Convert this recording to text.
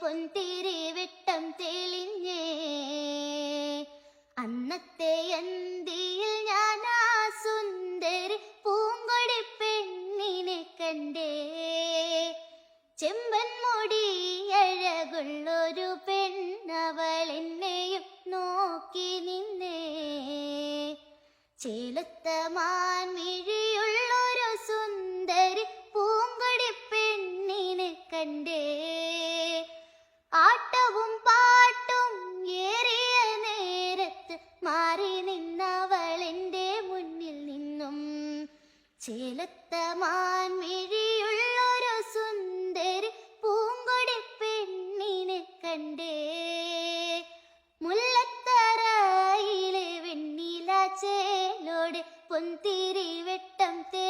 പൊന്തിരി വെട്ടം തെളിഞ്ഞേ. അന്നത്തെ എന്തിയിൽ ഞാൻ ആ സുന്ദരി പൂങ്കൊടി പെണ്ണിനെ കണ്ടേ. ചെമ്പൻ മുടി അഴകുള്ളൊരു പെണ്ണവൾ എന്നെയും നോക്കി നിന്നേ. ചേലത്ത മാൻമിഴിയുള്ളൊരു സുന്ദരി പൂങ്കൊടി പെണ്ണിനെ കണ്ടേ. മാറി നിന്നവൾ എന്റെ മുന്നിൽ നിന്നും. ചേലത്ത മാൻമിഴിയുള്ളൊരു സുന്ദരി പൂങ്കൊടി പെണ്ണിനെ കണ്ടേ. മുല്ലത്തറയിലെ വെണ്ണില ചേലോടെ പൊന്തിരി വെട്ടം തെളിഞ്ഞേ